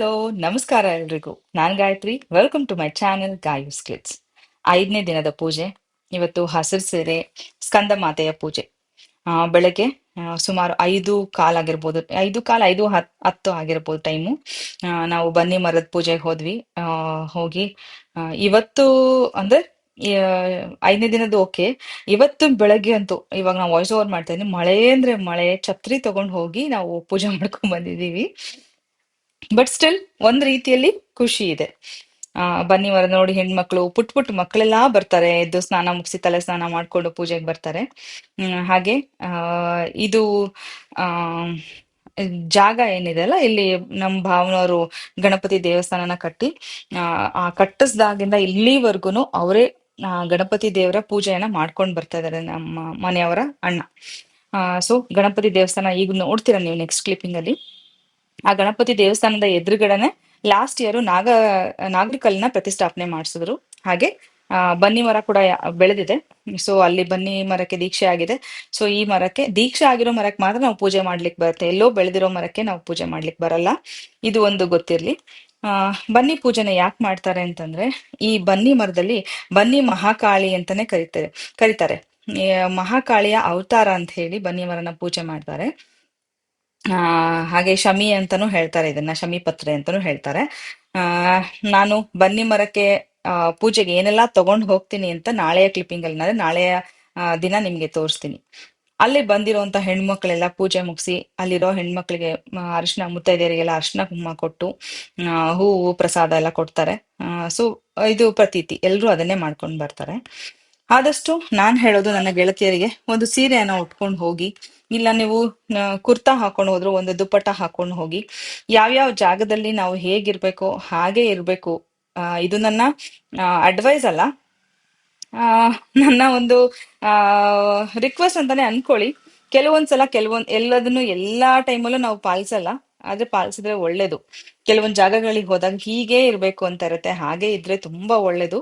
Hello, ನಮಸ್ಕಾರ ಎಲ್ರಿಗೂ. ನಾನ್ Gayatri. Welcome to my channel Gayu skits ಐದನೇ ದಿನದ ಪೂಜೆ. ಇವತ್ತು ಹಸಿರು ಸೀರೆ, ಸ್ಕಂದ ಮಾತೆಯ ಪೂಜೆ. ಬೆಳಗ್ಗೆ ಸುಮಾರು ಐದು ಕಾಲ್ ಆಗಿರ್ಬೋದು, ಐದು ಕಾಲ್, ಐದು ಹತ್, ಹತ್ತು ಆಗಿರ್ಬೋದು ಟೈಮು ನಾವು ಬನ್ನಿ ಮರದ ಪೂಜೆಗೆ ಹೋದ್ವಿ. ಹೋಗಿ ಇವತ್ತು ಅಂದ್ರೆ ಐದನೇ ದಿನದ್ದು ಓಕೆ ಇವತ್ತು ಬೆಳಗ್ಗೆ ಅಂತೂ, ಇವಾಗ ನಾವು ವಾಯ್ಸ್ ಓವರ್ ಮಾಡ್ತಾ ಇದ್ದೀನಿ ಮಳೆ ಅಂದ್ರೆ ಮಳೆ, ಛತ್ರಿ ತಗೊಂಡು ಹೋಗಿ ನಾವು ಪೂಜೆ ಮಾಡ್ಕೊಂಡ್ ಬಂದಿದೀವಿ ಬಟ್ ಸ್ಟಿಲ್ ಒಂದ್ ರೀತಿಯಲ್ಲಿ ಖುಷಿ ಇದೆ. ಆ, ಬನ್ನಿ ಮರ ನೋಡಿ ಹೆಣ್ಮಕ್ಳು, ಪುಟ್ ಪುಟ್ ಮಕ್ಕಳೆಲ್ಲಾ ಬರ್ತಾರೆ, ಎದ್ದು ಸ್ನಾನ ಮುಗಿಸಿ ತಲೆ ಸ್ನಾನ ಮಾಡ್ಕೊಂಡು ಪೂಜೆಗೆ ಬರ್ತಾರೆ. ಹಾಗೆ, ಆ, ಇದು, ಆ, ಜಾಗ ಏನಿದೆ ಅಲ್ಲ, ಇಲ್ಲಿ ನಮ್ಮ ಭಾವನವರು ಗಣಪತಿ ದೇವಸ್ಥಾನನ ಕಟ್ಟಿ, ಆ ಆ ಕಟ್ಟಿಸ್ದಾಗಿಂದ ಇಲ್ಲಿವರೆಗೂ ಅವರೇ ಗಣಪತಿ ದೇವರ ಪೂಜೆಯನ್ನ ಮಾಡ್ಕೊಂಡು ಬರ್ತಾ ಇದಾರೆ ನಮ್ಮ ಮನೆಯವರ ಅಣ್ಣ. ಸೊ ಗಣಪತಿ ದೇವಸ್ಥಾನ ಈಗ ನೋಡ್ತೀರಾ ನೀವು ನೆಕ್ಸ್ಟ್ ಕ್ಲಿಪ್ಪಿಂಗ್ ಅಲ್ಲಿ? ಆ ಗಣಪತಿ ದೇವಸ್ಥಾನದ ಎದುರುಗಡೆನೆ ಲಾಸ್ಟ್ ಇಯರ್ ನಾಗ, ನಾಗರಿಕಲ್ನ ಪ್ರತಿಷ್ಠಾಪನೆ ಮಾಡಿಸಿದ್ರು. ಹಾಗೆ ಬನ್ನಿ ಮರ ಕೂಡ ಬೆಳೆದಿದೆ. ಸೊ ಅಲ್ಲಿ ಬನ್ನಿ ಮರಕ್ಕೆ ದೀಕ್ಷೆ ಆಗಿದೆ. ಸೊ ಈ ಮರಕ್ಕೆ ದೀಕ್ಷೆ ಆಗಿರೋ ಮರಕ್ಕೆ ಮಾತ್ರ ನಾವು ಪೂಜೆ ಮಾಡ್ಲಿಕ್ಕೆ ಬರುತ್ತೆ. ಎಲ್ಲೋ ಬೆಳೆದಿರೋ ಮರಕ್ಕೆ ನಾವು ಪೂಜೆ ಮಾಡ್ಲಿಕ್ಕೆ ಬರಲ್ಲ. ಇದು ಒಂದು ಗೊತ್ತಿರ್ಲಿ. ಆ, ಬನ್ನಿ ಪೂಜೆನ ಯಾಕೆ ಮಾಡ್ತಾರೆ ಅಂತಂದ್ರೆ, ಈ ಬನ್ನಿ ಮರದಲ್ಲಿ ಬನ್ನಿ ಮಹಾಕಾಳಿ ಅಂತಾನೆ ಕರೀತಾರೆ ಕರೀತಾರೆ. ಮಹಾಕಾಳಿಯ ಅವತಾರ ಅಂತ ಹೇಳಿ ಬನ್ನಿ ಮರನ ಪೂಜೆ ಮಾಡ್ತಾರೆ. ಆ ಹಾಗೆ ಶಮಿ ಅಂತಾನೂ ಹೇಳ್ತಾರೆ ಇದನ್ನ ಶಮಿ ಪತ್ರೆ ಅಂತಾನೂ ಹೇಳ್ತಾರೆ. ಆ ನಾನು ಬನ್ನಿ ಮರಕ್ಕೆ ಆ ಪೂಜೆಗೆ ಏನೆಲ್ಲಾ ತಗೊಂಡ್ ಹೋಗ್ತೀನಿ ಅಂತ ನಾಳೆಯ ಕ್ಲಿಪ್ಪಿಂಗ್ ಅಲ್ಲಿ ನಾಳೆಯ ದಿನ ನಿಮ್ಗೆ ತೋರಿಸ್ತೀನಿ. ಅಲ್ಲಿ ಬಂದಿರುವಂತ ಹೆಣ್ಮಕ್ಳೆಲ್ಲ ಪೂಜೆ ಮುಗಿಸಿ ಅಲ್ಲಿರೋ ಹೆಣ್ಮಕ್ಳಿಗೆ ಆ, ಅರಿಶಿನ ಮುತ್ತೈದೆಯರಿಗೆಲ್ಲ ಅರಿಶಿನ ಕುಂಕುಮ ಕೊಟ್ಟು ಆ, ಹೂವು ಪ್ರಸಾದ ಎಲ್ಲ ಕೊಡ್ತಾರೆ. ಸೊ ಇದು ಪ್ರತೀತಿ. ಎಲ್ಲರೂ ಅದನ್ನೇ ಮಾಡ್ಕೊಂಡು ಬರ್ತಾರೆ. ಆದಷ್ಟು ನಾನ್ ಹೇಳೋದು ನನ್ನ ಗೆಳತಿಯರಿಗೆ ಒಂದು ಸೀರೆಯನ್ನ ಉಟ್ಕೊಂಡು ಹೋಗಿ, ಇಲ್ಲ ನೀವು ಕುರ್ತಾ ಹಾಕೊಂಡು ಹೋದ್ರು ಒಂದು ದುಪ್ಪಟ್ಟ ಹಾಕೊಂಡು ಹೋಗಿ, ಯಾವ್ಯಾವ ಜಾಗದಲ್ಲಿ ನಾವು ಹೇಗಿರ್ಬೇಕು ಹಾಗೆ ಇರ್ಬೇಕು. ಇದು ನನ್ನ ಅಡ್ವೈಸ್ ಅಲ್ಲ. ನನ್ನ ಒಂದು, ಆ ರಿಕ್ವೆಸ್ಟ್ ಅಂತಾನೆ ಅನ್ಕೊಳ್ಳಿ. ಕೆಲವೊಂದ್ಸಲ ಕೆಲವೊಂದ್, ಎಲ್ಲದನ್ನು ಎಲ್ಲಾ ಟೈಮಲ್ಲೂ ನಾವು ಪಾಲಿಸಲ್ಲ, ಆದ್ರೆ ಪಾಲಿಸಿದ್ರೆ ಒಳ್ಳೇದು. ಕೆಲವೊಂದ್ ಜಾಗಗಳಿಗೆ ಹೋದಾಗ ಹೀಗೆ ಇರ್ಬೇಕು ಅಂತ ಇರುತ್ತೆ, ಹಾಗೆ ಇದ್ರೆ ತುಂಬಾ ಒಳ್ಳೇದು.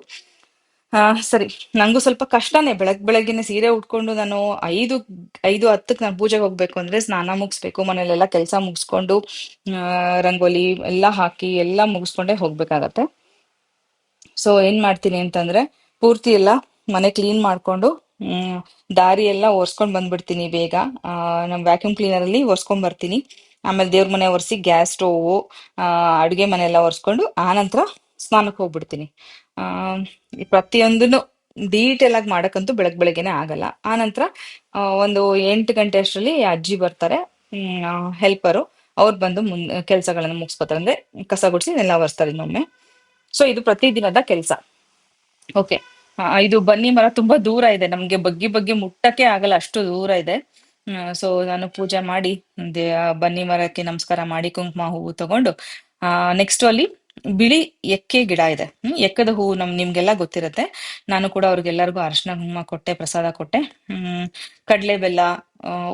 ಆ ಸರಿ. ನಂಗೂ ಸ್ವಲ್ಪ ಕಷ್ಟನೇ. ಬೆಳಗ್ ಬೆಳಗ್ಗೆನೆ ಸೀರೆ ಉಟ್ಕೊಂಡು ನಾನು ಐದು ಐದು ಹತ್ತಕ್ಕೆ ನಾನು ಪೂಜೆಗೆ ಹೋಗ್ಬೇಕು ಅಂದ್ರೆ ಸ್ನಾನ ಮುಗಿಸ್ಬೇಕು, ಮನೇಲೆಲ್ಲ ಕೆಲಸ ಮುಗಿಸ್ಕೊಂಡು, ಆ, ರಂಗೋಲಿ ಎಲ್ಲ ಹಾಕಿ ಎಲ್ಲ ಮುಗಿಸ್ಕೊಂಡೇ ಹೋಗ್ಬೇಕಾಗತ್ತೆ. ಸೊ ಏನ್ ಮಾಡ್ತೀನಿ ಅಂತಂದ್ರೆ ಪೂರ್ತಿ ಎಲ್ಲ ಮನೆ ಕ್ಲೀನ್ ಮಾಡ್ಕೊಂಡು, ಹ್ಮ್, ದಾರಿ ಎಲ್ಲ ಒರ್ಸ್ಕೊಂಡ್ ಬಂದ್ಬಿಡ್ತೀನಿ ಬೇಗ. ಆ, ನಮ್ ವ್ಯಾಕ್ಯೂಮ್ ಕ್ಲೀನರ್ ಅಲ್ಲಿ ಒರ್ಸ್ಕೊಂಡ್ ಬರ್ತೀನಿ. ಆಮೇಲೆ ದೇವ್ರ ಮನೆ ಒರೆಸಿ ಗ್ಯಾಸ್ ಸ್ಟೋವ್ ಆ, ಅಡುಗೆ ಮನೆ ಎಲ್ಲ ಒರೆಸ್ಕೊಂಡು ಆನಂತರ ಸ್ನಾನಕ್ಕೆ ಹೋಗ್ಬಿಡ್ತೀನಿ. ಆ ಪ್ರತಿಯೊಂದನ್ನು ಡೀಟೇಲ್ ಆಗಿ ಮಾಡಕ್ಕಂತೂ ಬೆಳಗ್ ಬೆಳಗ್ಗೆನೆ ಆಗಲ್ಲ. ಆ ನಂತರ ಒಂದು ಎಂಟು ಗಂಟೆ ಅಷ್ಟರಲ್ಲಿ ಅಜ್ಜಿ ಬರ್ತಾರೆ. ಹೆಲ್ಪರು ಅವ್ರು ಬಂದು ಮುನ್, ಕೆಲಸಗಳನ್ನ ಮುಗಿಸ್ಕೊತಾರೆ. ಅಂದ್ರೆ ಕಸ ಗುಡಿಸಿ ನೆಲ ಒರೆಸ್ತಾರೆ ಇನ್ನೊಮ್ಮೆ. ಸೊ ಇದು ಪ್ರತಿದಿನದ ಕೆಲಸ. ಓಕೆ ಇದು ಬನ್ನಿ ಮರ ತುಂಬಾ ದೂರ ಇದೆ. ನಮ್ಗೆ ಬಗ್ಗಿ ಬಗ್ಗಿ ಮುಟ್ಟಕ್ಕೆ ಆಗಲ್ಲ, ಅಷ್ಟು ದೂರ ಇದೆ. ಸೊ ನಾನು ಪೂಜೆ ಮಾಡಿ ಬನ್ನಿ ಮರಕ್ಕೆ ನಮಸ್ಕಾರ ಮಾಡಿ ಕುಂಕುಮ ಹೂವು ತಗೊಂಡು ನೆಕ್ಸ್ಟ್ ಅಲ್ಲಿ ಬಿಳಿ ಎಕ್ಕೆ ಗಿಡ ಇದೆ. ಹ್ಮ್, ಎಕ್ಕದ ಹೂವು ನಮ್ ನಿಮ್ಗೆಲ್ಲ ಗೊತ್ತಿರತ್ತೆ. ನಾನು ಕೂಡ ಅವ್ರಿಗೆಲ್ಲರಿಗೂ ಅರಿಶಿನ ಕುಂಕುಮ ಕೊಟ್ಟೆ, ಪ್ರಸಾದ ಕೊಟ್ಟೆ. ಹ್ಮ್, ಕಡ್ಲೆ ಬೆಲ್ಲ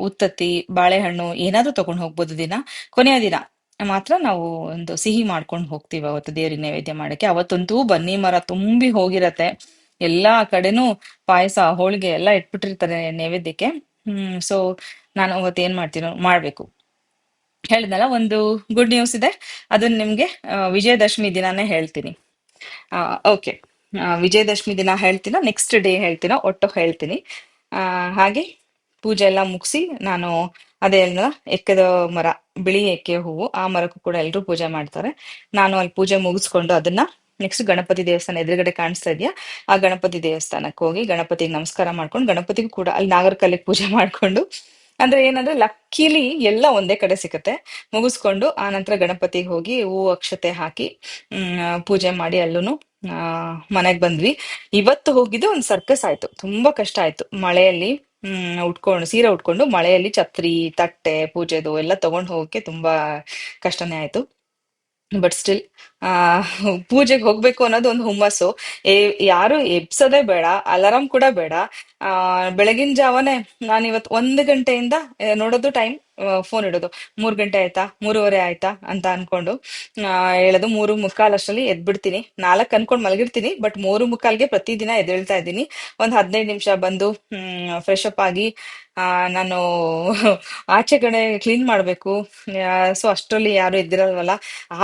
ಉತ್ತತ್ತಿ, ಬಾಳೆಹಣ್ಣು ಏನಾದ್ರೂ ತಗೊಂಡ್ ಹೋಗ್ಬೋದು ದಿನ. ಕೊನೆಯ ದಿನ ಮಾತ್ರ ನಾವು ಒಂದು ಸಿಹಿ ಮಾಡ್ಕೊಂಡು ಹೋಗ್ತೀವಿ ಅವತ್ತು ದೇವ್ರಿಗೆ ನೈವೇದ್ಯ ಮಾಡಕ್ಕೆ. ಅವತ್ತಂತೂ ಬನ್ನಿ ಮರ ತುಂಬಿ ಹೋಗಿರತ್ತೆ. ಎಲ್ಲಾ ಕಡೆನೂ ಪಾಯಸ, ಹೋಳಿಗೆ ಎಲ್ಲ ಇಟ್ಬಿಟ್ಟಿರ್ತಾರೆ ನೈವೇದ್ಯಕ್ಕೆ. ಹ್ಮ್ ಸೊ ನಾನು ಅವತ್ತೇನ್ ಏನ್ ಮಾಡ್ತೀನೋ ಮಾಡ್ಬೇಕು. ಹೇಳಿದ್ನಲ್ಲ ಒಂದು ಗುಡ್ ನ್ಯೂಸ್ ಇದೆ. ಅದನ್ನ ನಿಮ್ಗೆ ವಿಜಯದಶಮಿ ದಿನಾನೇ ಹೇಳ್ತೀನಿ. ಓಕೆ ವಿಜಯದಶಮಿ ದಿನ ಹೇಳ್ತೀನ ನೆಕ್ಸ್ಟ್ ಡೇ ಹೇಳ್ತೀನ ಒಟ್ಟು ಹೇಳ್ತೀನಿ. ಆ, ಹಾಗೆ ಪೂಜೆ ಎಲ್ಲ ಮುಗಿಸಿ ನಾನು ಅದೇ ಹೇಳಿದ್ನಲ್ಲ ಎಕ್ಕದ ಮರ ಬಿಳಿ ಎಕ್ಕೆ ಹೂವು ಆ ಮರಕ್ಕೂ ಕೂಡ ಎಲ್ಲರೂ ಪೂಜೆ ಮಾಡ್ತಾರೆ. ನಾನು ಅಲ್ಲಿ ಪೂಜೆ ಮುಗಿಸ್ಕೊಂಡು ಅದನ್ನ ನೆಕ್ಸ್ಟ್ ಗಣಪತಿ ದೇವಸ್ಥಾನ ಎದುರುಗಡೆ ಕಾಣಿಸ್ತಾ ಇದೆಯಾ ಆ ಗಣಪತಿ ದೇವಸ್ಥಾನಕ್ಕೆ ಹೋಗಿ ಗಣಪತಿಗೆ ನಮಸ್ಕಾರ ಮಾಡ್ಕೊಂಡು ಗಣಪತಿಗೂ ಕೂಡ ಅಲ್ಲಿ ನಾಗರಕಲ್ಲಿಗೆ ಪೂಜೆ ಮಾಡ್ಕೊಂಡು ಅಂದ್ರೆ ಏನಂದ್ರೆ ಲಕ್ಕಿಲಿ ಎಲ್ಲ ಒಂದೇ ಕಡೆ ಸಿಗುತ್ತೆ. ಮುಗಿಸ್ಕೊಂಡು ಆ ನಂತರ ಗಣಪತಿಗೆ ಹೋಗಿ ಹೂ ಅಕ್ಷತೆ ಹಾಕಿ ಪೂಜೆ ಮಾಡಿ ಅಲ್ಲೂ ಮನೆಗ್ ಬಂದ್ವಿ. ಇವತ್ತು ಹೋಗಿದ್ದು ಒಂದು ಸರ್ಕಸ್ ಆಯ್ತು. ತುಂಬಾ ಕಷ್ಟ ಆಯ್ತು. ಮಳೆಯಲ್ಲಿ, ಹ್ಮ್, ಉಟ್ಕೊಂಡು, ಸೀರೆ ಉಟ್ಕೊಂಡು ಮಳೆಯಲ್ಲಿ ಛತ್ರಿ, ತಟ್ಟೆ, ಪೂಜೆದು ಎಲ್ಲ ತಗೊಂಡ್ ಹೋಗಕ್ಕೆ ತುಂಬಾ ಕಷ್ಟನೇ ಆಯ್ತು. ಬಟ್ ಸ್ಟಿಲ್ ಪೂಜೆಗೆ ಹೋಗ್ಬೇಕು ಅನ್ನೋದು ಒಂದು ಹುಮ್ಮಸ್ಸು. ಏ, ಯಾರು ಎಬ್ಸೋದೇ ಬೇಡ, ಅಲಾರಾಮ್ ಕೂಡ ಬೇಡ. ಆ, ಬೆಳಗಿನ ಜಾವನೆ ನಾನು ಇವತ್ತು ಒಂದು ಗಂಟೆಯಿಂದ ನೋಡೋದು ಟೈಮ್ ಫೋನ್ ಇಡೋದು. ಮೂರ್ ಗಂಟೆ ಆಯ್ತಾ? ಮೂರುವರೆ ಆಯ್ತಾ ಅಂತ ಅನ್ಕೊಂಡು ಹೇಳೋದು. ಮೂರು ಮುಕ್ಕಾಲ್ ಅಷ್ಟರಲ್ಲಿ ಎದ್ಬಿಡ್ತೀನಿ. ನಾಲ್ಕ್ ಅನ್ಕೊಂಡ್ ಮಲಗಿರ್ತೀನಿ ಬಟ್ ಮೂರು ಮುಕ್ಕಾಲ್ಗೆ ಪ್ರತಿದಿನ ಎದ್ದೇಳ್ತಾ ಇದ್ದೀನಿ. ಒಂದ್ ಹದಿನೈದು ನಿಮಿಷ ಬಂದು ಫ್ರೆಶ್ ಅಪ್ ಆಗಿ ನಾನು ಆಚೆ ಕಡೆ ಕ್ಲೀನ್ ಮಾಡ್ಬೇಕು. ಸೊ ಅಷ್ಟರಲ್ಲಿ ಯಾರು ಎದ್ದಿರಲ್ವಲ್ಲ.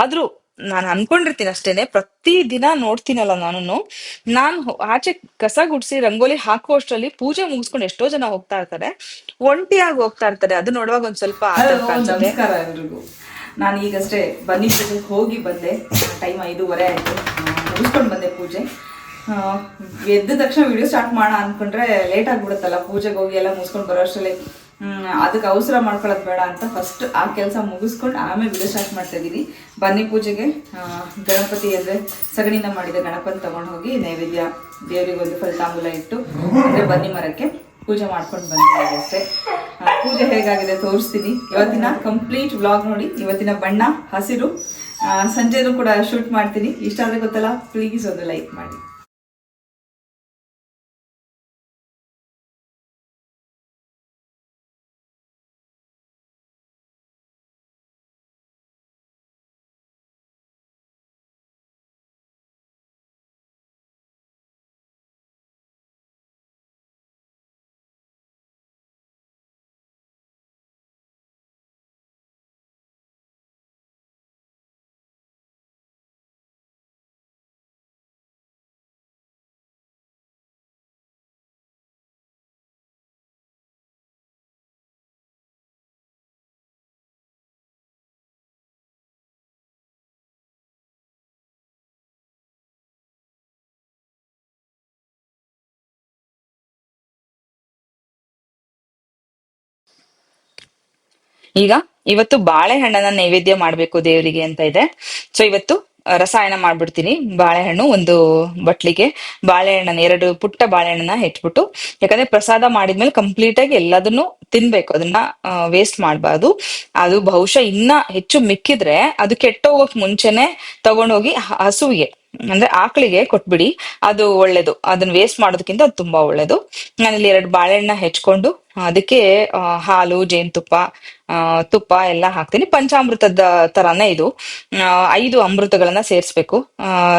ಆದ್ರೂ ನಾನು ಅನ್ಕೊಂಡಿರ್ತೀನಿ ಅಷ್ಟೇನೆ. ಪ್ರತಿ ದಿನ ನೋಡ್ತೀನಲ್ಲ ನಾನು ನಾನು ಆಚೆ ಕಸ ಗುಡ್ಸಿ ರಂಗೋಲಿ ಹಾಕುವಷ್ಟರಲ್ಲಿ ಪೂಜೆ ಮುಗಿಸ್ಕೊಂಡು ಎಷ್ಟೋ ಜನ ಹೋಗ್ತಾ ಇರ್ತಾರೆ. ಒಂಟಿಯಾಗಿ ಹೋಗ್ತಾ ಇರ್ತಾರೆ. ಅದು ನೋಡುವಾಗ ಒಂದ್ ಸ್ವಲ್ಪ ಆತಂಕ ಅನ್ಸುತ್ತೆ. ನಮಸ್ಕಾರ ಎಲ್ರಿಗೂ. ನಾನು ಈಗಷ್ಟೇ ಬನ್ನಿ ಪೂಜೆಗೆ ಹೋಗಿ ಬಂದೆ. ಟೈಮ್ ಐದೂವರೆ ಆಯಿತು. ಮುಗಿಸ್ಕೊಂಡು ಬಂದೆ ಪೂಜೆ. ಆ, ಎದ್ದ ತಕ್ಷಣ ವಿಡಿಯೋ ಸ್ಟಾರ್ಟ್ ಮಾಡೋಣ ಅಂದ್ಕೊಂಡ್ರೆ ಲೇಟ್ ಆಗಿಬಿಡುತ್ತಲ್ಲ. ಪೂಜೆಗೆ ಹೋಗಿ ಎಲ್ಲ ಮುಗಿಸ್ಕೊಂಡು ಬರೋ ಅಷ್ಟರಲ್ಲಿ ಅದಕ್ಕೆ ಅವಸರ ಮಾಡ್ಕೊಳ್ಳೋದು ಬೇಡ ಅಂತ ಫಸ್ಟ್ ಆ ಕೆಲಸ ಮುಗಿಸ್ಕೊಂಡು ಆಮೇಲೆ ವಿಡಿಯೋ ಸ್ಟಾರ್ಟ್ ಮಾಡ್ತಾ ಇದ್ದೀನಿ ಬನ್ನಿ ಪೂಜೆಗೆ. ಗಣಪತಿ ಅಂದರೆ ಸಗಣಿನ ಮಾಡಿದ ಗಣಪತಿ ತಗೊಂಡು ಹೋಗಿ ನೈವೇದ್ಯ, ದೇವರಿಗೆ ಒಂದು ಫಲಿತಾಂಬೂಲ ಇಟ್ಟು ಅಂದರೆ ಬನ್ನಿ ಮರಕ್ಕೆ ಪೂಜೆ ಮಾಡ್ಕೊಂಡು ಬಂದಿದ್ದೀನಿ ಅಷ್ಟೇ. ಪೂಜೆ ಹೇಗಾಗಿದೆ ತೋರಿಸ್ತೀನಿ. ಇವತ್ತಿನ ಕಂಪ್ಲೀಟ್ ವ್ಲಾಗ್ ನೋಡಿ. ಇವತ್ತಿನ ಬಣ್ಣ, ಹಸಿರು. ಸಂಜೆನೂ ಕೂಡ ಶೂಟ್ ಮಾಡ್ತೀನಿ. ಇಷ್ಟ ಆದರೆ ಗೊತ್ತಲ್ಲ ಪ್ಲೀಸ್ ಒಂದು ಲೈಕ್ ಮಾಡಿ. ಈಗ ಇವತ್ತು ಬಾಳೆಹಣ್ಣನ್ನ ನೈವೇದ್ಯ ಮಾಡ್ಬೇಕು ದೇವರಿಗೆ ಅಂತ ಇದೆ. ಸೊ ಇವತ್ತು ರಸಾಯನ ಮಾಡ್ಬಿಡ್ತೀನಿ. ಬಾಳೆಹಣ್ಣು ಒಂದು ಬಟ್ಲಿಗೆ. ಬಾಳೆಹಣ್ಣನ ಎರಡು ಪುಟ್ಟ ಬಾಳೆಹಣ್ಣನ್ನ ಹೆಚ್ಬಿಟ್ಟು ಯಾಕಂದ್ರೆ ಪ್ರಸಾದ ಮಾಡಿದ್ಮೇಲೆ ಕಂಪ್ಲೀಟ್ ಆಗಿ ಎಲ್ಲದನ್ನು ತಿನ್ಬೇಕು. ಅದನ್ನ ವೇಸ್ಟ್ ಮಾಡಬಾರ್ದು. ಅದು ಬಹುಶಃ ಇನ್ನ ಹೆಚ್ಚು ಮಿಕ್ಕಿದ್ರೆ ಅದು ಕೆಟ್ಟೋಗಕ್ ಮುಂಚೆನೆ ತಗೊಂಡೋಗಿ ಹಸುವಿಗೆ. ಅಂದ್ರೆ ಆಕಳಿಗೆ ಕೊಟ್ಬಿಡಿ ಅದು ಒಳ್ಳೇದು. ಅದನ್ನ ವೇಸ್ಟ್ ಮಾಡೋದಕ್ಕಿಂತ ಅದು ತುಂಬಾ ಒಳ್ಳೇದು. ನಾನಿಲ್ಲಿ ಎರಡು ಬಾಳೆಹಣ್ಣ ಹೆಚ್ಕೊಂಡು ಅದಕ್ಕೆ ಹಾಲು ಜೇನುತುಪ್ಪ ಆ, ತುಪ್ಪ ಎಲ್ಲ ಹಾಕ್ತೀನಿ. ಪಂಚಾಮೃತದ ತರಾನೇ ಇದು. ಐದು ಅಮೃತಗಳನ್ನ ಸೇರಿಸ್ಬೇಕು.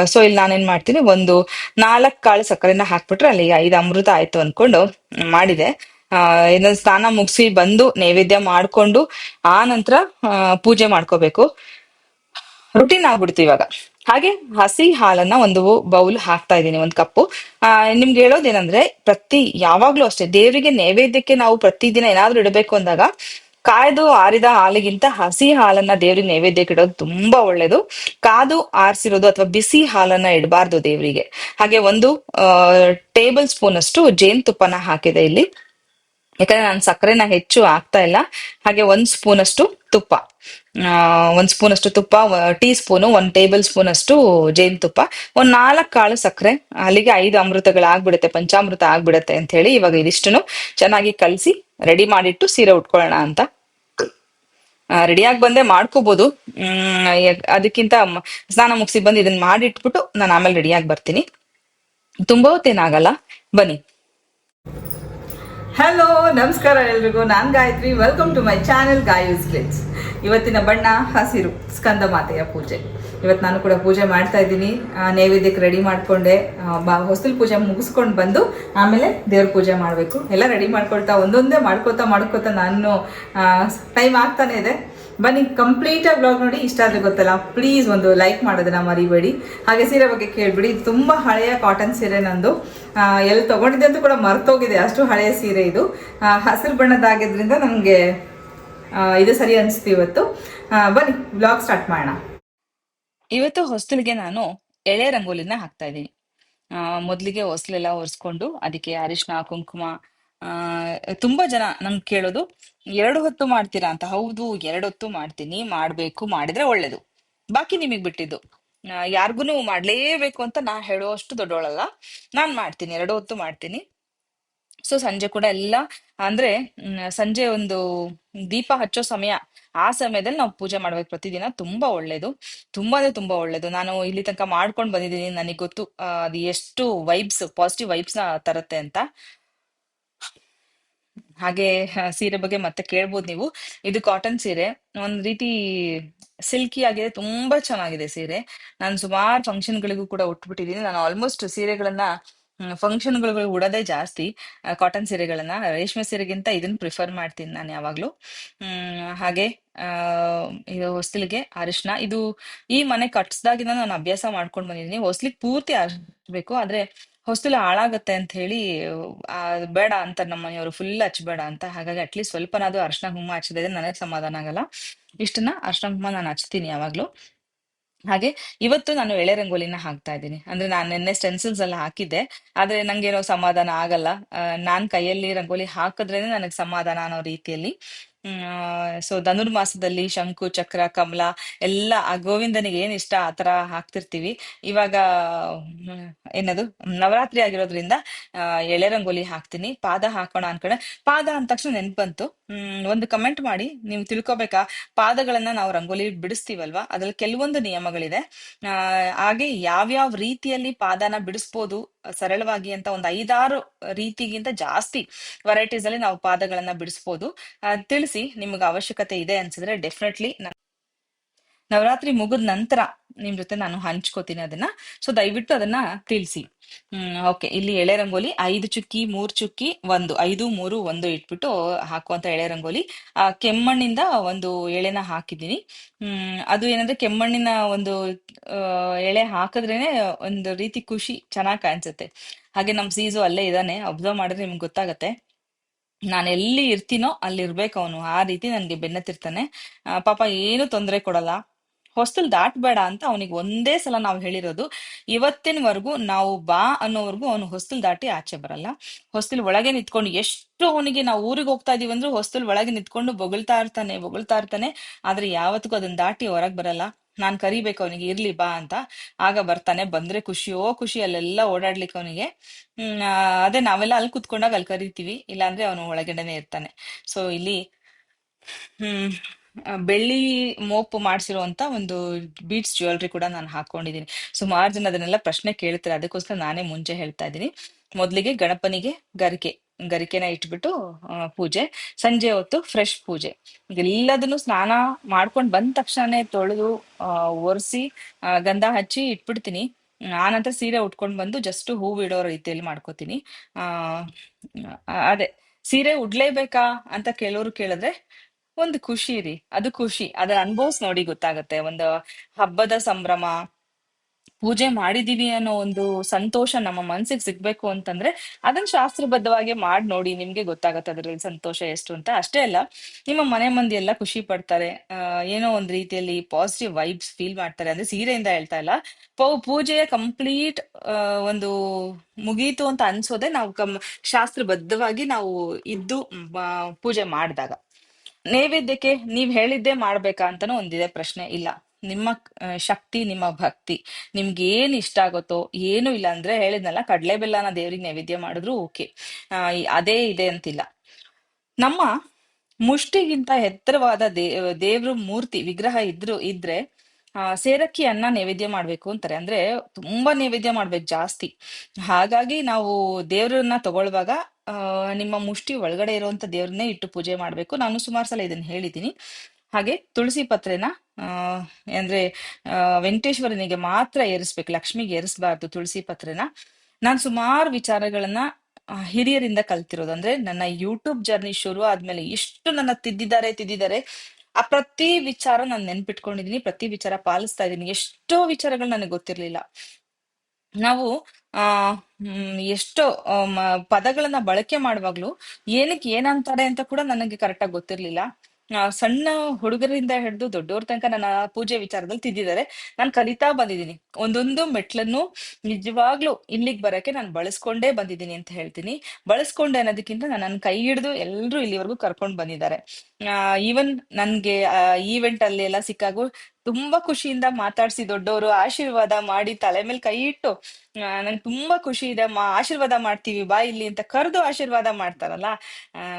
ಸೊ ಇಲ್ಲಿ ನಾನೇನ್ ಮಾಡ್ತೀನಿ ಒಂದು ನಾಲ್ಕು ಕಾಳು ಸಕ್ಕರೆನ ಹಾಕ್ಬಿಟ್ರೆ ಅಲ್ಲಿ ಐದು ಅಮೃತ ಆಯ್ತು ಅನ್ಕೊಂಡು ಮಾಡಿದೆ. ಆ ಇದನ್ನ ಸ್ನಾನ ಮುಗಿಸಿ ಬಂದು ನೈವೇದ್ಯ ಮಾಡ್ಕೊಂಡು ಆ ನಂತರ ಪೂಜೆ ಮಾಡ್ಕೋಬೇಕು. ರುಟೀನ್ ಆಗ್ಬಿಡ್ತು ಇವಾಗ. ಹಾಗೆ ಹಸಿ ಹಾಲನ್ನ ಒಂದು ಬೌಲ್ ಹಾಕ್ತಾ ಇದ್ದೀನಿ, ಒಂದು ಕಪ್ಪು. ಆ, ನಿಮ್ಗೆ ಹೇಳೋದೇನಂದ್ರೆ ಪ್ರತಿ ಯಾವಾಗ್ಲೂ ಅಷ್ಟೇ ದೇವರಿಗೆ ನೈವೇದ್ಯಕ್ಕೆ ನಾವು ಪ್ರತಿದಿನ ಏನಾದ್ರೂ ಇಡಬೇಕು ಅಂದಾಗ ಕಾಯ್ದು ಆರಿದ ಹಾಲಿಗಿಂತ ಹಸಿ ಹಾಲನ್ನ ದೇವ್ರಿಗೆ ನೈವೇದ್ಯಕ್ಕೆ ಇಡೋದು ತುಂಬಾ ಒಳ್ಳೇದು. ಕಾದು ಆರಿಸಿರೋದು ಅಥವಾ ಬಿಸಿ ಹಾಲನ್ನ ಇಡಬಾರ್ದು ದೇವರಿಗೆ. ಹಾಗೆ ಒಂದು ಟೇಬಲ್ ಸ್ಪೂನ್ ಅಷ್ಟು ಜೇನುತುಪ್ಪನ ಹಾಕಿದೆ ಇಲ್ಲಿ. ಯಾಕಂದ್ರೆ ನಾನು ಸಕ್ಕರೆನ ಹೆಚ್ಚು ಹಾಕ್ತಾ ಇಲ್ಲ. ಹಾಗೆ ಒಂದ್ ಸ್ಪೂನ್ ಅಷ್ಟು ತುಪ್ಪ. ಒಂದ್ ಸ್ಪೂನ್ ಅಷ್ಟು ತುಪ್ಪ ಟೀ ಸ್ಪೂನು ಒಂದ್ ಟೇಬಲ್ ಸ್ಪೂನ್ ಅಷ್ಟು ಜೇನುತುಪ್ಪ ಒಂದ್ ನಾಲ್ಕು ಕಾಳು ಸಕ್ಕರೆ ಅಲ್ಲಿಗೆ ಐದು ಅಮೃತಗಳು ಆಗ್ಬಿಡುತ್ತೆ, ಪಂಚಾಮೃತ ಆಗ್ಬಿಡುತ್ತೆ ಅಂತ ಹೇಳಿ ಇವಾಗ ಇದಿಷ್ಟು ಚೆನ್ನಾಗಿ ಕಲಸಿ ರೆಡಿ ಮಾಡಿಟ್ಟು ಸೀರೆ ಉಟ್ಕೊಳ್ಳೋಣ ಅಂತ. ರೆಡಿಯಾಗಿ ಬಂದೆ ಮಾಡ್ಕೋಬಹುದು ಅದಕ್ಕಿಂತ ಸ್ನಾನ ಮುಗಿಸಿ ಬಂದು ಇದನ್ನ ಮಾಡಿಟ್ಬಿಟ್ಟು ನಾನು ಆಮೇಲೆ ರೆಡಿಯಾಗಿ ಬರ್ತೀನಿ. ತುಂಬ ಹೊತ್ತೇನಾಗಲ್ಲ? ಬನ್ನಿ. ಹಲೋ ನಮಸ್ಕಾರ ಎಲ್ರಿಗೂ. ನಾನು Gayatri. Welcome to my channel Gayu's glitz ಇವತ್ತಿನ ಬಣ್ಣ, ಹಸಿರು, ಸ್ಕಂದ ಮಾತೆಯ ಪೂಜೆ. ಇವತ್ತು ನಾನು ಕೂಡ ಪೂಜೆ ಮಾಡ್ತಾ ಇದ್ದೀನಿ. ನೈವೇದ್ಯಕ್ಕೆ ರೆಡಿ ಮಾಡಿಕೊಂಡೆ. ಹೊಸಲು ಪೂಜೆ ಮುಗಿಸ್ಕೊಂಡು ಬಂದು ಆಮೇಲೆ ದೇವ್ರ ಪೂಜೆ ಮಾಡಬೇಕು. ಎಲ್ಲ ರೆಡಿ ಮಾಡ್ಕೊಳ್ತಾ, ಒಂದೊಂದೇ ಮಾಡ್ಕೋತಾ ಮಾಡ್ಕೋತಾ ನಾನು ಟೈಮ್ ಆಗ್ತಾನೆ ಇದೆ. ಬನ್ನಿ ಕಂಪ್ಲೀಟ್ ಆಗಿ ಬ್ಲಾಗ್ ನೋಡಿ ಇಷ್ಟ ಆದ್ರೆ ಗೊತ್ತಲ್ಲ. ಪ್ಲೀಸ್ ಒಂದು ಲೈಕ್ ಮಾಡೋದನ್ನ ಮರಿಬೇಡಿ. ಹಾಗೆ ಸೀರೆ ಬಗ್ಗೆ ಕೇಳ್ಬಿಡಿ. ತುಂಬಾ ಹಳೆಯ ಕಾಟನ್ ಸೀರೆ ನಂದು. ಎಲ್ಲಿ ತಗೊಂಡಿದ್ದೆ ಅಂತೂ ಕೂಡ ಮರ್ತೋಗಿದೆ. ಅಷ್ಟು ಹಳೆಯ ಸೀರೆ ಇದು. ಹಸಿರು ಬಣ್ಣದಾಗಿದ್ರಿಂದ ನನಗೆ ಇದು ಸರಿ ಅನಿಸ್ತು ಇವತ್ತು. ಬನ್ನಿ ಬ್ಲಾಗ್ ಸ್ಟಾರ್ಟ್ ಮಾಡೋಣ. ಇವತ್ತು ಹೊಸ್ತಿಲಿಗೆ ನಾನು ಎಳೆ ರಂಗೋಲಿನ ಹಾಕ್ತಾ ಇದ್ದೀನಿ. ಮೊದ್ಲಿಗೆ ಹೊಸ್ಲೆಲ್ಲ ಒರೆಸ್ಕೊಂಡು, ಅದಕ್ಕೆ ಅರಿಶಿನ ಕುಂಕುಮ ಆ, ತುಂಬಾ ಜನ ನಂಗ್ ಕೇಳೋದು, ಎರಡು ಹೊತ್ತು ಮಾಡ್ತೀರಾ ಅಂತ. ಹೌದು, ಎರಡು ಹೊತ್ತು ಮಾಡ್ತೀನಿ, ಮಾಡ್ಬೇಕು, ಮಾಡಿದ್ರೆ ಒಳ್ಳೇದು. ಬಾಕಿ ನಿಮಗ್ ಬಿಟ್ಟಿದ್ದು. ಯಾರಿಗೂ ಮಾಡ್ಲೇಬೇಕು ಅಂತ ನಾ ಹೇಳುವಷ್ಟು ದೊಡ್ಡೋಳಲ್ಲ. ನಾನ್ ಮಾಡ್ತೀನಿ, ಎರಡು ಹೊತ್ತು ಮಾಡ್ತೀನಿ. ಸೊ ಸಂಜೆ ಕೂಡ ಎಲ್ಲ, ಅಂದ್ರೆ ಸಂಜೆ ಒಂದು ದೀಪ ಹಚ್ಚೋ ಸಮಯ, ಆ ಸಮಯದಲ್ಲಿ ನಾವು ಪೂಜೆ ಮಾಡ್ಬೇಕು. ಪ್ರತಿದಿನ ತುಂಬಾ ಒಳ್ಳೇದು. ತುಂಬಾ ತುಂಬಾ ಒಳ್ಳೇದು. ನಾನು ಇಲ್ಲಿ ತನಕ ಮಾಡ್ಕೊಂಡು ಬಂದಿದ್ದೀನಿ, ನನಗೆ ಗೊತ್ತು ಅದು ಎಷ್ಟು ವೈಬ್ಸ್, ಪಾಸಿಟಿವ್ ವೈಬ್ಸ್ನ ತರತ್ತೆ ಅಂತ. ಹಾಗೆ ಸೀರೆ ಬಗ್ಗೆ ಮತ್ತೆ ಕೇಳ್ಬೋದು ನೀವು. ಇದು ಕಾಟನ್ ಸೀರೆ. ಒಂದ್ ರೀತಿ ಸಿಲ್ಕಿ ಆಗಿದೆ, ತುಂಬಾ ಚೆನ್ನಾಗಿದೆ ಸೀರೆ. ನಾನು ಸುಮಾರು ಫಂಕ್ಷನ್ಗಳಿಗೂ ಕೂಡ ಉಟ್ಬಿಟ್ಟಿದ್ದೀನಿ ನಾನು ಆಲ್ಮೋಸ್ಟ್ ಸೀರೆಗಳನ್ನ ಫಂಕ್ಷನ್ಗಳು ಉಡೋದೇ ಜಾಸ್ತಿ. ಕಾಟನ್ ಸೀರೆಗಳನ್ನ. ರೇಷ್ಮೆ ಸೀರೆಗಿಂತ ಇದನ್ನ ಪ್ರಿಫರ್ ಮಾಡ್ತೀನಿ ನಾನು ಯಾವಾಗ್ಲೂ. ಹಾಗೆ ಇದು ಹೊಸ್ಲಿಗೆ ಅರಿಶಿನ ಇದು ಈ ಮನೆ ಕಟ್ಸ್ದಾಗಿಂದ ನಾನು ಅಭ್ಯಾಸ ಮಾಡ್ಕೊಂಡು ಬಂದಿದ್ದೀನಿ ಹೊಸ್ಲಿಗೆ ಪೂರ್ತಿ ಅರಿಶಿನ ಆದ್ರೆ ಹೊಸ್ತಿಲು ಹಾಳಾಗತ್ತೆ ಅಂತ ಹೇಳಿ ಆ, ಬೇಡ ಅಂತ ನಮ್ಮ ಮನೆಯವರು ಫುಲ್ ಹಚ್ಬೇಡ ಅಂತ. ಹಾಗಾಗಿ ಅಟ್ಲೀಸ್ಟ್ ಸ್ವಲ್ಪನಾದ್ರೂ ಅರ್ಶಿನ ಕುಂಕುಮ ಹಚ್ಚಿದ್ರೆ ನನಗೆ ಸಮಾಧಾನ ಆಗಲ್ಲ. ಇಷ್ಟನ್ನ ಅರ್ಶಿನ ಕುಂಕುಮ ನಾನು ಹಚ್ತೀನಿ ಯಾವಾಗ್ಲೂ. ಹಾಗೆ ಇವತ್ತು ನಾನು ಎಳೆ ರಂಗೋಲಿನ ಹಾಕ್ತಾ ಇದ್ದೀನಿ. ಅಂದ್ರೆ ನಾನು ನಿನ್ನೆ ಸ್ಟೆನ್ಸಿಲ್ಸ್ ಎಲ್ಲ ಹಾಕಿದ್ದೆ. ಆದ್ರೆ ನಂಗೇನೋ ಸಮಾಧಾನ ಆಗಲ್ಲ. ಆ, ನಾನ್ ಕೈಯಲ್ಲಿ ರಂಗೋಲಿ ಹಾಕಿದ್ರೇನೆ ನನಗೆ ಸಮಾಧಾನ ಅನ್ನೋ ರೀತಿಯಲ್ಲಿ. ಸೊ ಧನುರ್ಮಾಸದಲ್ಲಿ ಶಂಕು ಚಕ್ರ ಕಮಲ ಎಲ್ಲ ಆ ಗೋವಿಂದನಿಗೆ ಏನ್ ಇಷ್ಟ ಆತರ ಹಾಕ್ತಿರ್ತೀವಿ. ಇವಾಗ ಏನದು ನವರಾತ್ರಿ ಆಗಿರೋದ್ರಿಂದ ಆ, ಎಳೆ ರಂಗೋಲಿ ಹಾಕ್ತೀನಿ. ಪಾದ ಹಾಕೋಣ ಅನ್ಕೊಂಡೆ. ಪಾದ ಅಂದ ತಕ್ಷಣ ನೆನ್ಪ್ ಬಂತು. ಹ್ಮ್ ಒಂದು ಕಮೆಂಟ್ ಮಾಡಿ ನೀವು ತಿಳ್ಕೊಬೇಕಾ? ಪಾದಗಳನ್ನ ನಾವು ರಂಗೋಲಿ ಬಿಡಿಸ್ತೀವಲ್ವಾ? ಅದ್ರಲ್ಲಿ ಕೆಲವೊಂದು ನಿಯಮಗಳಿದೆ. ಆ ಹಾಗೆ ಯಾವ್ಯಾವ ರೀತಿಯಲ್ಲಿ ಪಾದನ ಬಿಡಿಸ್ಬೋದು ಸರಳವಾಗಿ ಅಂತ ಒಂದು ಐದಾರು ರೀತಿಗಿಂತ ಜಾಸ್ತಿ ವೆರೈಟೀಸ್ ಅಲ್ಲಿ ನಾವು ಪಾದಗಳನ್ನ ಬಿಡಿಸ್ಬೋದು. ತಿಳಿಸಿ ನಿಮ್ಗೆ ಅವಶ್ಯಕತೆ ಇದೆ ಅನ್ಸಿದ್ರೆ ಡೆಫಿನೆಟ್ಲಿ ನವರಾತ್ರಿ ಮುಗಿದ ನಂತರ ನಿಮ್ ಜೊತೆ ನಾನು ಹಂಚ್ಕೋತೀನಿ ಅದನ್ನ. ಸೊ ದಯವಿಟ್ಟು ಅದನ್ನ ತಿಳಿಸಿ. ಹ್ಮ್ ಓಕೆ ಇಲ್ಲಿ ಎಳೆ ರಂಗೋಲಿ, ಐದು ಚುಕ್ಕಿ, ಮೂರ್ ಚುಕ್ಕಿ, ಒಂದು. ಐದು, ಮೂರು, ಒಂದು ಇಟ್ಬಿಟ್ಟು ಹಾಕುವಂತ ಎಳೆ ರಂಗೋಲಿ. ಆ, ಕೆಮ್ಮಣ್ಣಿಂದ ಒಂದು ಎಳೆನ ಹಾಕಿದ್ದೀನಿ. ಹ್ಮ್, ಅದು ಏನಂದ್ರೆ ಕೆಮ್ಮಣ್ಣಿನ ಒಂದು ಎಳೆ ಹಾಕಿದ್ರೇನೆ ಒಂದು ರೀತಿ ಖುಷಿ ಚೆನ್ನಾಗಿ ಕಾಣಿಸುತ್ತೆ. ಹಾಗೆ ನಮ್ ಸೀಸು ಅಲ್ಲೇ ಇದಾನೆ. ಅಬ್ಸರ್ವ್ ಮಾಡಿದ್ರೆ ನಿಮ್ಗೆ ಗೊತ್ತಾಗತ್ತೆ. ನಾನು ಎಲ್ಲಿ ಇರ್ತೀನೋ ಅಲ್ಲಿ ಇರ್ಬೇಕು ಅವನು. ಆ ರೀತಿ ನನ್ಗೆ ಬೆನ್ನತ್ತಿರ್ತಾನೆ ಪಾಪ ಏನು ತೊಂದರೆ ಕೊಡಲ್ಲ. ಹೊಸ್ತಲ್ ದಾಟ್ಬೇಡ ಅಂತ ಅವನಿಗೆ ಒಂದೇ ಸಲ ನಾವು ಹೇಳಿರೋದು, ಇವತ್ತಿನವರೆಗೂ ನಾವು ಬಾ ಅನ್ನೋವರೆಗೂ ಅವನು ಹೊಸ್ತಲ್ ದಾಟಿ ಆಚೆ ಬರಲ್ಲ. ಹೊಸ್ತಲ್ ಒಳಗೆ ನಿಂತ್ಕೊಂಡು ಎಷ್ಟು ಅವನಿಗೆ ನಾವು ಊರಿಗೆ ಹೋಗ್ತಾ ಇದೀವಿ ಅಂದ್ರೆ ಹೊಸ್ತಲ್ ಒಳಗೆ ನಿಂತ್ಕೊಂಡು ಬೊಗಳ್ತಾ ಇರ್ತಾನೆ ಬೊಗಳ್ತಾ ಇರ್ತಾನೆ, ಆದ್ರೆ ಯಾವತ್ತಿಗೂ ಅದನ್ನ ದಾಟಿ ಹೊರಗೆ ಬರಲ್ಲ. ನಾನ್ ಕರಿಬೇಕು ಅವನಿಗೆ, ಇರ್ಲಿ ಬಾ ಅಂತ. ಆಗ ಬರ್ತಾನೆ, ಬಂದ್ರೆ ಖುಷಿಯೋ ಖುಷಿ ಅಲ್ಲೆಲ್ಲ ಓಡಾಡ್ಲಿಕ್ಕೆ ಅವನಿಗೆ. ಹ್ಮ್ ಅದೇ ನಾವೆಲ್ಲ ಅಲ್ಲಿ ಕುತ್ಕೊಂಡಾಗ ಅಲ್ಲಿ ಕರಿತೀವಿ, ಇಲ್ಲಾಂದ್ರೆ ಅವನು ಒಳಗಡೆನೆ ಇರ್ತಾನೆ. ಸೊ ಇಲ್ಲಿ, ಹ್ಮ್ ಬೆಳ್ಳಿ ಮೋಪ್ ಮಾಡಿಸಿರುವಂತ ಒಂದು ಬೀಡ್ಸ್ ಜ್ಯುವೆಲ್ರಿ ಕೂಡ ನಾನು ಹಾಕೊಂಡಿದ್ದೀನಿ ಸುಮಾರು ಜನ ಅದನ್ನೆಲ್ಲ ಪ್ರಶ್ನೆ ಕೇಳ್ತಾರೆ. ಅದಕ್ಕೋಸ್ಕರ ನಾನೇ ಮುಂಚೆ ಹೇಳ್ತಾ ಇದ್ದೀನಿ. ಮೊದಲಿಗೆ ಗಣಪನಿಗೆ ಗರಿಕೆ ಗರಿಕೆನ ಇಟ್ಬಿಟ್ಟು ಪೂಜೆ. ಸಂಜೆ ಹೊತ್ತು ಫ್ರೆಶ್ ಪೂಜೆ. ಎಲ್ಲದನ್ನು ಸ್ನಾನ ಮಾಡ್ಕೊಂಡು ಬಂದ ತಕ್ಷಣನೇ ತೊಳೆದು ಒರೆಸಿ ಗಂಧ ಹಚ್ಚಿ ಇಟ್ಬಿಡ್ತೀನಿ. ಆನಂತರ ಸೀರೆ ಉಟ್ಕೊಂಡು ಬಂದು ಜಸ್ಟ್ ಹೂವು ಇಡೋ ರೀತಿಯಲ್ಲಿ ಮಾಡ್ಕೋತೀನಿ. ಆ, ಅದೇ ಸೀರೆ ಉಡ್ಲೇಬೇಕಾ ಅಂತ ಕೆಲವರು ಕೇಳಿದ್ರೆ ಒಂದು ಖುಷಿ ರೀ. ಅದು ಖುಷಿ. ಅದ ಅನುಭವಿಸ್ ನೋಡಿ ಗೊತ್ತಾಗತ್ತೆ. ಒಂದು ಹಬ್ಬದ ಸಂಭ್ರಮ, ಪೂಜೆ ಮಾಡಿದೀವಿ ಅನ್ನೋ ಒಂದು ಸಂತೋಷ ನಮ್ಮ ಮನ್ಸಿಗೆ ಸಿಗ್ಬೇಕು ಅಂತಂದ್ರೆ ಅದನ್ನ ಶಾಸ್ತ್ರಬದ್ಧವಾಗಿ ಮಾಡಿ ನೋಡಿ ನಿಮ್ಗೆ ಗೊತ್ತಾಗತ್ತೆ ಅದ್ರಲ್ಲಿ ಸಂತೋಷ ಎಷ್ಟು ಅಂತ. ಅಷ್ಟೇ ಅಲ್ಲ, ನಿಮ್ಮ ಮನೆ ಮಂದಿ ಎಲ್ಲ ಖುಷಿ ಪಡ್ತಾರೆ. ಏನೋ ಒಂದ್ ರೀತಿಯಲ್ಲಿ ಪಾಸಿಟಿವ್ ವೈಬ್ಸ್ ಫೀಲ್ ಮಾಡ್ತಾರೆ. ಅಂದ್ರೆ ಸೀರೆಯಿಂದ ಹೇಳ್ತಾ ಇಲ್ಲ. ಪೂಜೆಯ ಕಂಪ್ಲೀಟ್ ಒಂದು ಮುಗೀತು ಅಂತ ಅನ್ಸೋದೆ ನಾವು ಕಮ್, ಶಾಸ್ತ್ರಬದ್ಧವಾಗಿ ನಾವು ಇದ್ದು ಪೂಜೆ ಮಾಡಿದಾಗ. ನೈವೇದ್ಯಕ್ಕೆ ನೀವ್ ಹೇಳಿದ್ದೇ ಮಾಡ್ಬೇಕಾ ಅಂತಾನೂ ಒಂದಿದೆ ಪ್ರಶ್ನೆ. ಇಲ್ಲ. ನಿಮ್ಮ ಶಕ್ತಿ, ನಿಮ್ಮ ಭಕ್ತಿ. ನಿಮ್ಗೆ ಏನ್ ಇಷ್ಟ ಆಗುತ್ತೋ, ಏನು ಇಲ್ಲ ಅಂದ್ರೆ ಹೇಳಿದ್ನಲ್ಲ ಕಡ್ಲೆ ಬೆಲ್ಲನ ದೇವ್ರಿಗೆ ನೈವೇದ್ಯ ಮಾಡಿದ್ರು ಓಕೆ. ಅದೇ ಇದೆ ಅಂತಿಲ್ಲ. ನಮ್ಮ ಮುಷ್ಟಿಗಿಂತ ಎತ್ತರವಾದ ದೇ, ದೇವ್ರ ಮೂರ್ತಿ, ವಿಗ್ರಹ ಇದ್ರು, ಇದ್ರೆ, ಆ, ಸೇರಕ್ಕಿ ಅನ್ನ ನೈವೇದ್ಯ ಮಾಡ್ಬೇಕು ಅಂತಾರೆ. ಅಂದ್ರೆ ತುಂಬಾ ನೈವೇದ್ಯ ಮಾಡ್ಬೇಕು ಜಾಸ್ತಿ. ಹಾಗಾಗಿ ನಾವು ದೇವ್ರನ್ನ ತಗೊಳ್ಳುವಾಗ ನಿಮ್ಮ ಮುಷ್ಟಿ ಒಳಗಡೆ ಇರುವಂತ ದೇವ್ರನ್ನೇ ಇಟ್ಟು ಪೂಜೆ ಮಾಡ್ಬೇಕು. ನಾನು ಸುಮಾರು ಸಲ ಇದನ್ನ ಹೇಳಿದ್ದೀನಿ. ಹಾಗೆ ತುಳಸಿ ಪತ್ರೆನ, ಆ, ಅಂದ್ರೆ, ಆ, ವೆಂಕಟೇಶ್ವರನಿಗೆ ಮಾತ್ರ ಏರಿಸ್ಬೇಕು, ಲಕ್ಷ್ಮಿಗೆ ಏರಿಸಬಾರ್ದು ತುಳಸಿ ಪತ್ರೆನ. ನಾನು ಸುಮಾರು ವಿಚಾರಗಳನ್ನ ಹಿರಿಯರಿಂದ ಕಲ್ತಿರೋದು. ಅಂದ್ರೆ ನನ್ನ ಯೂಟ್ಯೂಬ್ ಜರ್ನಿ ಶುರು ಆದ್ಮೇಲೆ ಎಷ್ಟು ನನ್ನ ತಿದ್ದಿದ್ದಾರೆ ತಿದ್ದಿದ್ದಾರೆ. ಆ ಪ್ರತಿ ವಿಚಾರ ನಾನು ನೆನ್ಪಿಟ್ಕೊಂಡಿದೀನಿ, ಪ್ರತಿ ವಿಚಾರ ಪಾಲಿಸ್ತಾ ಇದ್ದೀನಿ ಎಷ್ಟೋ ವಿಚಾರಗಳು ನನಗೆ ಗೊತ್ತಿರ್ಲಿಲ್ಲ. ನಾವು, ಆ ಎಷ್ಟೋ ಪದಗಳನ್ನ ಬಳಕೆ ಮಾಡುವಾಗ್ಲೂ ಏನಕ್ಕೆ ಏನಂತಾರೆ ಅಂತ ಕೂಡ ನನಗೆ ಕರೆಕ್ಟಾಗಿ ಗೊತ್ತಿರ್ಲಿಲ್ಲ. ಸಣ್ಣ ಹುಡುಗರಿಂದ ಹಿಡಿದು ದೊಡ್ಡವ್ರ ತನಕ ನನ್ನ ಪೂಜೆ ವಿಚಾರದಲ್ಲಿ ತಿದ್ದಿದ್ದಾರೆ. ನಾನು ಕಲಿತಾ ಬಂದಿದ್ದೀನಿ. ಒಂದೊಂದು ಮೆಟ್ಲನ್ನು ನಿಜವಾಗ್ಲೂ ಇಲ್ಲಿಗೆ ಬರಕ್ಕೆ ನಾನು ಬಳಸ್ಕೊಂಡೇ ಬಂದಿದ್ದೀನಿ ಅಂತ ಹೇಳ್ತೀನಿ. ಬಳಸ್ಕೊಂಡೆ ಅನ್ನೋದಕ್ಕಿಂತ ನನ್ನ ಕೈ ಹಿಡಿದು ಎಲ್ಲರೂ ಇಲ್ಲಿವರೆಗೂ ಕರ್ಕೊಂಡು ಬಂದಿದ್ದಾರೆ. ಈವನ್ ನನ್ಗೆ ಈವೆಂಟ್ ಅಲ್ಲಿ ಎಲ್ಲ ಸಿಕ್ಕಾಗೂ ತುಂಬಾ ಖುಷಿಯಿಂದ ಮಾತಾಡ್ಸಿ ದೊಡ್ಡವರು. ಆಶೀರ್ವಾದ ಮಾಡಿ ತಲೆ ಮೇಲೆ ಕೈ ಇಟ್ಟು ನಂಗೆ ತುಂಬಾ ಖುಷಿ ಇದೆ. ಮಾ, ಆಶೀರ್ವಾದ ಮಾಡ್ತೀವಿ, ಬಾ ಇಲ್ಲಿ ಅಂತ ಕರೆದು ಆಶೀರ್ವಾದ ಮಾಡ್ತಾರಲ್ಲ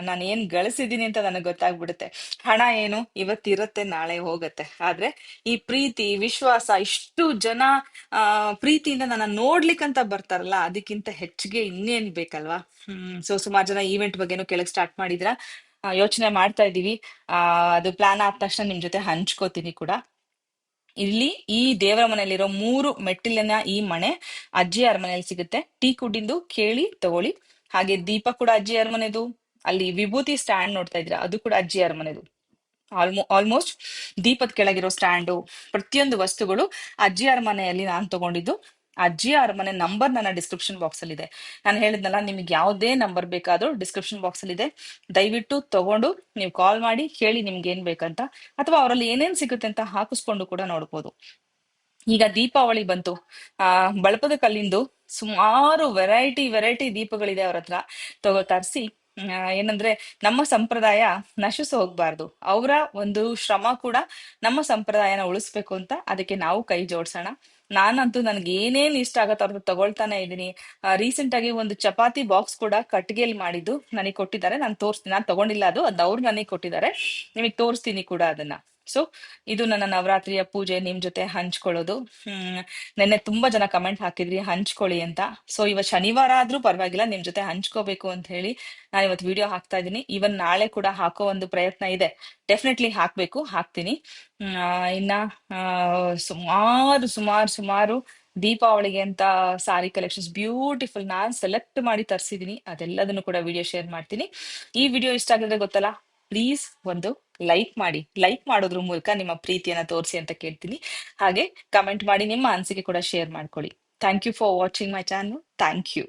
ನಾನು ಏನ್ ಗಳಿಸಿದೀನಿ ಅಂತ ನನಗೆ ಗೊತ್ತಾಗ್ಬಿಡುತ್ತೆ. ಹಣ ಏನು? ಇವತ್ತಿರುತ್ತೆ, ನಾಳೆ ಹೋಗುತ್ತೆ. ಆದ್ರೆ ಈ ಪ್ರೀತಿ, ವಿಶ್ವಾಸ, ಇಷ್ಟು ಜನ, ಆ, ಪ್ರೀತಿಯಿಂದ ನನ್ನ ನೋಡ್ಲಿಕ್ಕಂತ ಬರ್ತಾರಲ್ಲ, ಅದಕ್ಕಿಂತ ಹೆಚ್ಚಿಗೆ ಇನ್ನೇನ್ ಬೇಕಲ್ವಾ? ಹ್ಮ್, ಸೊ ಸುಮಾರು ಜನ ಈವೆಂಟ್ ಬಗ್ಗೆನೂ ಕೇಳಕ್ ಸ್ಟಾರ್ಟ್ ಮಾಡಿದ್ರ? ಯೋಚನೆ ಮಾಡ್ತಾ ಇದೀವಿ. ಅದು ಪ್ಲಾನ್ ಆದ ತಕ್ಷಣ ನಿಮ್ ಜೊತೆ ಹಂಚ್ಕೋತೀನಿ ಕೂಡ. ಇಲ್ಲಿ ಈ ದೇವರ ಮನೆಯಲ್ಲಿರೋ ಮೂರು ಮೆಟ್ಟಿಲಿನ ಈ ಮನೆ ಅಜ್ಜಿಯಾರ ಮನೆಯಲ್ಲಿ ಸಿಗುತ್ತೆ. ಟೀ ಕುಡ್ಡಿಂದು ಕೇಳಿ ತಗೊಳ್ಳಿ. ಹಾಗೆ ದೀಪ ಕೂಡ ಅಜ್ಜಿ ಅರಮನೆದು ಅಲ್ಲಿ ವಿಭೂತಿ ಸ್ಟ್ಯಾಂಡ್ ನೋಡ್ತಾ ಇದ್ರ ಅದು ಕೂಡ ಅಜ್ಜಿ ಅರಮನೆದು ಆಲ್ಮೋ, ಆಲ್ಮೋಸ್ಟ್ ದೀಪದ ಕೆಳಗಿರೋ ಸ್ಟ್ಯಾಂಡು ಪ್ರತಿಯೊಂದು ವಸ್ತುಗಳು ಅಜ್ಜಿ ಅರಮನೆಯಲ್ಲಿ ನಾನು ತಗೊಂಡಿದ್ದು. ಅಜ್ಜಿ ಅರಮನೆ ನಂಬರ್ ನನ್ನ ಡಿಸ್ಕ್ರಿಪ್ಷನ್ ಬಾಕ್ಸ್ ಅಲ್ಲಿ ಇದೆ ನಾನು ಹೇಳಿದ್ನಲ್ಲ, ನಿಮ್ಗೆ ಯಾವುದೇ ನಂಬರ್ ಬೇಕಾದ್ರೂ ಡಿಸ್ಕ್ರಿಪ್ಷನ್ ಬಾಕ್ಸ್ ಅಲ್ಲಿ ಇದೆ ದಯವಿಟ್ಟು ತಗೊಂಡು ನೀವು ಕಾಲ್ ಮಾಡಿ ಕೇಳಿ ನಿಮ್ಗೆ ಏನ್ ಬೇಕಂತ. ಅಥವಾ ಅವರಲ್ಲಿ ಏನೇನ್ ಸಿಗುತ್ತೆ ಅಂತ ಹಾಕಿಸ್ಕೊಂಡು ಕೂಡ ನೋಡ್ಬೋದು. ಈಗ ದೀಪಾವಳಿ ಬಂತು. ಆ, ಬಳಪದ ಕಲ್ಲಿಂದು ಸುಮಾರು ವೆರೈಟಿ ವೆರೈಟಿ ದೀಪಗಳಿದೆ ಅವ್ರ ಹತ್ರ. ತಗೋ, ತರಿಸಿ. ಏನಂದ್ರೆ ನಮ್ಮ ಸಂಪ್ರದಾಯ ನಶಿಸಿ ಹೋಗ್ಬಾರ್ದು. ಅವರ ಒಂದು ಶ್ರಮ ಕೂಡ ನಮ್ಮ ಸಂಪ್ರದಾಯನ ಉಳಿಸ್ಬೇಕು ಅಂತ ಅದಕ್ಕೆ ನಾವು ಕೈ ಜೋಡ್ಸೋಣ. ನಾನಂತೂ ನನ್ಗೆ ಏನೇನ್ ಇಷ್ಟ ಆಗತ್ತೆ ಅವ್ರದ್ದು ತಗೊಳ್ತಾನೆ ಇದ್ದೀನಿ. ರೀಸೆಂಟ್ ಆಗಿ ಒಂದು ಚಪಾತಿ ಬಾಕ್ಸ್ ಕೂಡ ಕಟ್ಟಿಗೆಯಲ್ಲಿ ಮಾಡಿದ್ದು ನನಗೆ ಕೊಟ್ಟಿದ್ದಾರೆ. ನಾನು ತೋರಿಸ್ತೀನಿ. ನಾನು ತಗೊಂಡಿಲ್ಲ ಅದು. ಅದು ಅವ್ರು ನನಗೆ ಕೊಟ್ಟಿದ್ದಾರೆ. ನಿಮಗೆ ತೋರಿಸ್ತೀನಿ ಕೂಡ ಅದನ್ನ. ಸೊ ಇದು ನನ್ನ ನವರಾತ್ರಿಯ ಪೂಜೆ ನಿಮ್ ಜೊತೆ ಹಂಚ್ಕೊಳ್ಳೋದು. ಹ್ಮ್, ನೆನ್ನೆ ತುಂಬಾ ಜನ ಕಮೆಂಟ್ ಹಾಕಿದ್ರಿ, ಹಂಚ್ಕೊಳ್ಳಿ ಅಂತ. ಸೊ ಇವತ್ ಶನಿವಾರ ಆದ್ರೂ ಪರವಾಗಿಲ್ಲ, ನಿಮ್ ಜೊತೆ ಹಂಚ್ಕೋಬೇಕು ಅಂತ ಹೇಳಿ ನಾನು ಇವತ್ತು ವಿಡಿಯೋ ಹಾಕ್ತಾ ಇದ್ದೀನಿ. ಇವನ್ ನಾಳೆ ಕೂಡ ಹಾಕೋ ಒಂದು ಪ್ರಯತ್ನ ಇದೆ. ಡೆಫಿನೆಟ್ಲಿ ಹಾಕ್ಬೇಕು, ಹಾಕ್ತೀನಿ. ಇನ್ನ ಸುಮಾರು ಸುಮಾರು ಸುಮಾರು ದೀಪಾವಳಿಗೆ ಅಂತ ಸಾರಿ ಕಲೆಕ್ಷನ್ಸ್ ಬ್ಯೂಟಿಫುಲ್ ನಾನ್ ಸೆಲೆಕ್ಟ್ ಮಾಡಿ ತರಿಸಿದೀನಿ. ಅದೆಲ್ಲದನ್ನು ಕೂಡ ವಿಡಿಯೋ ಶೇರ್ ಮಾಡ್ತೀನಿ. ಈ ವಿಡಿಯೋ ಇಷ್ಟ ಆಗಿದ್ರೆ ಗೊತ್ತಲ್ಲ ಪ್ಲೀಸ್ ಒಂದು ಲೈಕ್ ಮಾಡಿ ಲೈಕ್ ಮಾಡೋದ್ರ ಮೂಲಕ ನಿಮ್ಮ ಪ್ರೀತಿಯನ್ನ ತೋರಿಸಿ ಅಂತ ಕೇಳ್ತೀನಿ. ಹಾಗೆ ಕಮೆಂಟ್ ಮಾಡಿ, ನಿಮ್ಮ ಅನಿಸಿಕೆ ಕೂಡ ಶೇರ್ ಮಾಡ್ಕೊಳ್ಳಿ. Thank you for watching my channel thank you